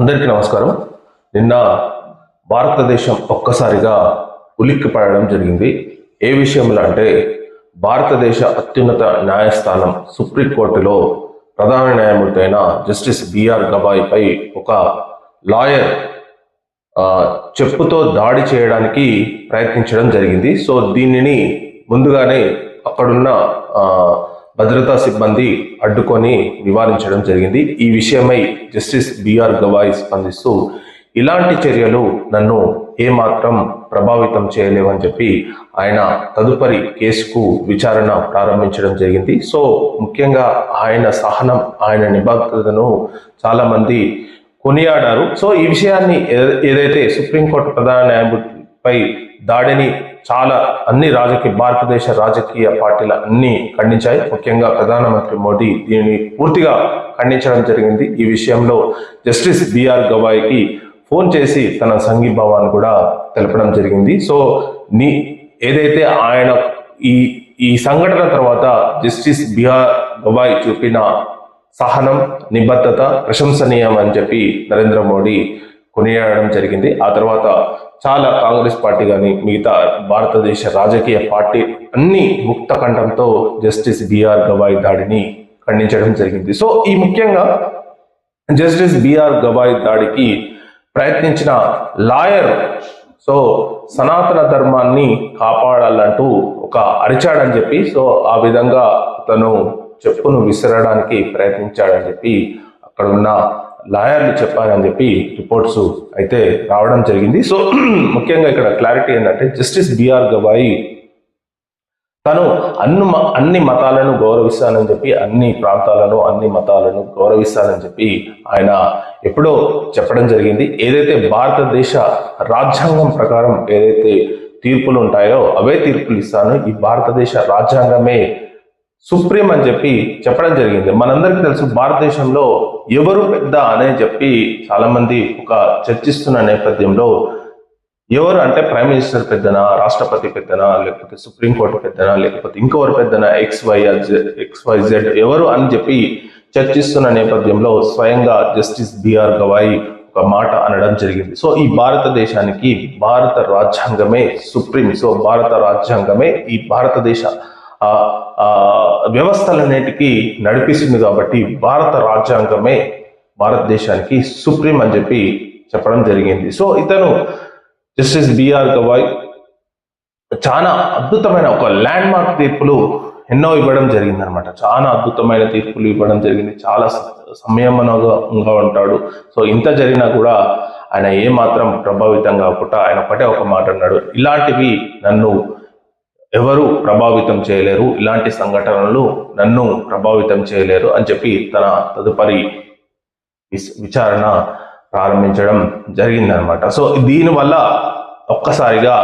అందరికీ నమస్కారం. నిన్న భారతదేశం ఒక్కసారిగా ఉలిక్కి పడడం జరిగింది. ఏ విషయంలో అంటే భారతదేశ అత్యున్నత న్యాయస్థానం సుప్రీంకోర్టులో ప్రధాన న్యాయమూర్తి అయిన జస్టిస్ బిఆర్ గవాయిపై ఒక లాయర్ చెప్పుతో దాడి చేయడానికి ప్రయత్నించడం జరిగింది. సో దీనిని ముందుగానే అక్కడున్న భద్రతా సిబ్బంది అడ్డుకొని నివారించడం జరిగింది. ఈ విషయమై జస్టిస్ బిఆర్ గవాయ్ స్పందిస్తూ ఇలాంటి చర్యలు నన్ను ఏమాత్రం ప్రభావితం చేయలేవని చెప్పి ఆయన తదుపరి కేసుకు విచారణ ప్రారంభించడం జరిగింది. సో ముఖ్యంగా ఆయన సహనం ఆయన నిబద్ధతను చాలామంది కొనియాడారు. సో ఈ విషయాన్ని ఏదైతే సుప్రీంకోర్టు ప్రధాన న్యాయమూర్తిపై దాడిని చాలా అన్ని రాజకీయ భారతదేశ రాజకీయ పార్టీలు అన్ని ఖండించాయి. ముఖ్యంగా ప్రధానమంత్రి మోడీ దీనిని పూర్తిగా ఖండించడం జరిగింది. ఈ విషయంలో జస్టిస్ బిఆర్ గవాయికి ఫోన్ చేసి తన సంఘీభావాన్ని కూడా తెలపడం జరిగింది. సో నీ ఏదైతే ఆయన ఈ ఈ సంఘటన తర్వాత జస్టిస్ బిఆర్ గవాయ్ చూపిన సహనం నిబద్ధత ప్రశంసనీయం అని చెప్పి నరేంద్ర మోడీ కొనియాడడం జరిగింది. ఆ తర్వాత చాలా కాంగ్రెస్ పార్టీ కానీ మిగతా భారతదేశ రాజకీయ పార్టీ అన్ని ముక్త కంఠంతో జస్టిస్ బిఆర్ గవాయ్ దాడిని ఖండించడం జరిగింది. సో ఈ ముఖ్యంగా జస్టిస్ బిఆర్ గవాయ్ దాడికి ప్రయత్నించిన లాయర్ సో సనాతన ధర్మాన్ని కాపాడాలంటూ ఒక అరిచాడని చెప్పి సో ఆ విధంగా తను చెప్పును విసరడానికి ప్రయత్నించాడని చెప్పి అక్కడ ఉన్న లాయర్లు చెప్పారని చెప్పి రిపోర్ట్స్ అయితే రావడం జరిగింది. సో ముఖ్యంగా ఇక్కడ క్లారిటీ ఏంటంటే జస్టిస్ బిఆర్ గవాయి తను అన్ని మ- అన్ని మతాలను గౌరవిస్తానని చెప్పి అన్ని ప్రాంతాలను అన్ని మతాలను గౌరవిస్తానని చెప్పి ఆయన ఎప్పుడో చెప్పడం జరిగింది. ఏదైతే భారతదేశ రాజ్యాంగం ప్రకారం ఏదైతే తీర్పులు ఉంటాయో అవే తీర్పులు ఇస్తాను ఈ భారతదేశ రాజ్యాంగమే సుప్రీం అని చెప్పి చెప్పడం జరిగింది. మనందరికీ తెలుసు భారతదేశంలో ఎవరు పెద్ద అనే చెప్పి చాలామంది ఒక చర్చిస్తున్న నేపథ్యంలో ఎవరు అంటే ప్రైమ్ మినిస్టర్ పెద్దనా రాష్ట్రపతి పెద్దనా లేకపోతే సుప్రీంకోర్టు పెద్దనా లేకపోతే ఇంకెవరు పెద్దనా X Y X Y Z ఎవరు అని చెప్పి చర్చిస్తున్న నేపథ్యంలో స్వయంగా జస్టిస్ బిఆర్ గవాయి ఒక మాట అనడం జరిగింది. సో ఈ భారతదేశానికి భారత రాజ్యాంగమే సుప్రీం. సో భారత రాజ్యాంగమే ఈ భారతదేశ వ్యవస్థలన్నిటికీ నడిపిస్తుంది కాబట్టి భారత రాజ్యాంగమే భారతదేశానికి సుప్రీం అని చెప్పి చెప్పడం జరిగింది. సో ఇతను జస్టిస్ బిఆర్ గవాయ్ చాలా అద్భుతమైన ఒక ల్యాండ్ మార్క్ తీర్పులు ఎన్నో ఇవ్వడం జరిగింది అనమాట చాలా అద్భుతమైన తీర్పులు ఇవ్వడం జరిగింది. చాలా స- సంయమనంగా ఉంటాడు. సో ఇంత జరిగినా కూడా ఆయన ఏ మాత్రం ప్రభావితం కాకుండా ఆయన ఒకటే ఒక మాట అన్నాడు. ఇలాంటివి నన్ను ఎవరు ప్రభావితం చేయలేరు ఇలాంటి సంఘటనలు నన్ను ప్రభావితం చేయలేరు అని చెప్పి తన తదుపరి విస్- విచారణ ప్రారంభించడం జరిగిందనమాట సో దీనివల్ల ఒక్కసారిగా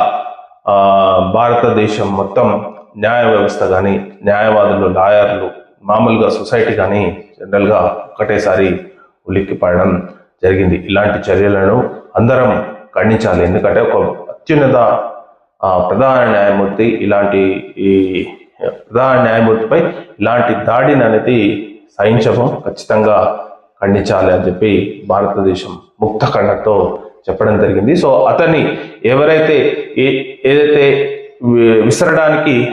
భారతదేశం మొత్తం న్యాయ వ్యవస్థ కానీ న్యాయవాదులు లాయర్లు మామూలుగా సొసైటీ కానీ జనరల్గా ఒక్కటేసారి ఉలిక్కి పడడం జరిగింది. ఇలాంటి చర్యలను అందరం ఖండించాలి. ఎందుకంటే ఒక అత్యున్నత ప్రధాన న్యాయమూర్తి ఇలాంటి ఈ ప్రధాన న్యాయమూర్తిపై ఇలాంటి దాడిని అనేది సహించడం ఖచ్చితంగా ఖండించాలి అని చెప్పి భారతదేశం ముక్త ఖండతో చెప్పడం జరిగింది. సో అతన్ని ఎవరైతే ఏ ఏదైతే వి- విసరడానికి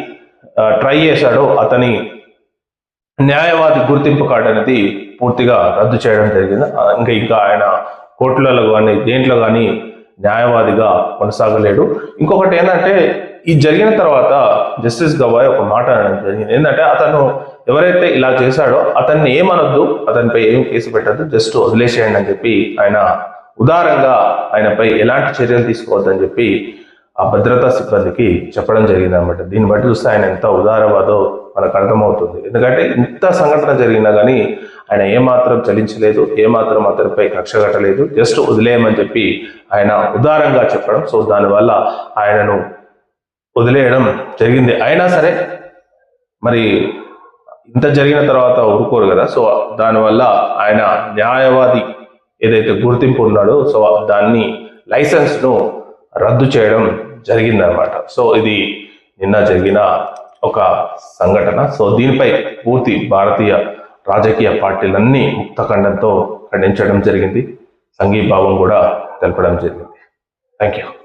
ట్రై చేశాడో అతని న్యాయవాది గుర్తింపు కార్డు అనేది పూర్తిగా రద్దు చేయడం జరిగింది. ఇంకా ఇంకా ఆయన కోర్టులలో కానీ దేంట్లో కానీ న్యాయవాదిగా కొనసాగలేడు. ఇంకొకటి ఏంటంటే ఈ జరిగిన తర్వాత జస్టిస్ గవాయ్ ఒక మాట అనడం జరిగింది. ఏంటంటే అతను ఎవరైతే ఇలా చేశాడో అతన్ని ఏమనొద్దు అతనిపై ఏం కేసు పెట్టద్దు జస్ట్ వదిలేసేయండి అని చెప్పి ఆయన ఉదారంగా ఆయనపై ఎలాంటి చర్యలు తీసుకోవద్దని చెప్పి ఆ భద్రతా సిబ్బందికి చెప్పడం జరిగింది అనమాట దీన్ని బట్టి చూస్తే ఆయన ఎంత ఉదారవాదో మనకు అర్థమవుతుంది. ఎందుకంటే ఇంత సంఘటన జరిగినా కానీ ఆయన ఏమాత్రం చలించలేదు ఏమాత్రం అతనిపై కక్ష కట్టలేదు జస్ట్ వదిలేయమని చెప్పి ఆయన ఉదారంగా చెప్పడం. సో దానివల్ల ఆయనను వదిలేయడం జరిగింది. అయినా సరే మరి ఇంత జరిగిన తర్వాత ఊరుకోరు కదా. సో దానివల్ల ఆయన న్యాయవాది ఏదైతే గుర్తింపు ఉన్నాడో సో దాన్ని లైసెన్స్ను రద్దు చేయడం జరిగిందనమాట సో ఇది నిన్న జరిగిన ఒక సంఘటన. సో దీనిపై పూర్తి భారతీయ రాజకీయ పార్టీలన్నీ ముక్తఖండంతో ఖండించడం జరిగింది. సంఘీభావం కూడా తెలపడం జరిగింది. Thank you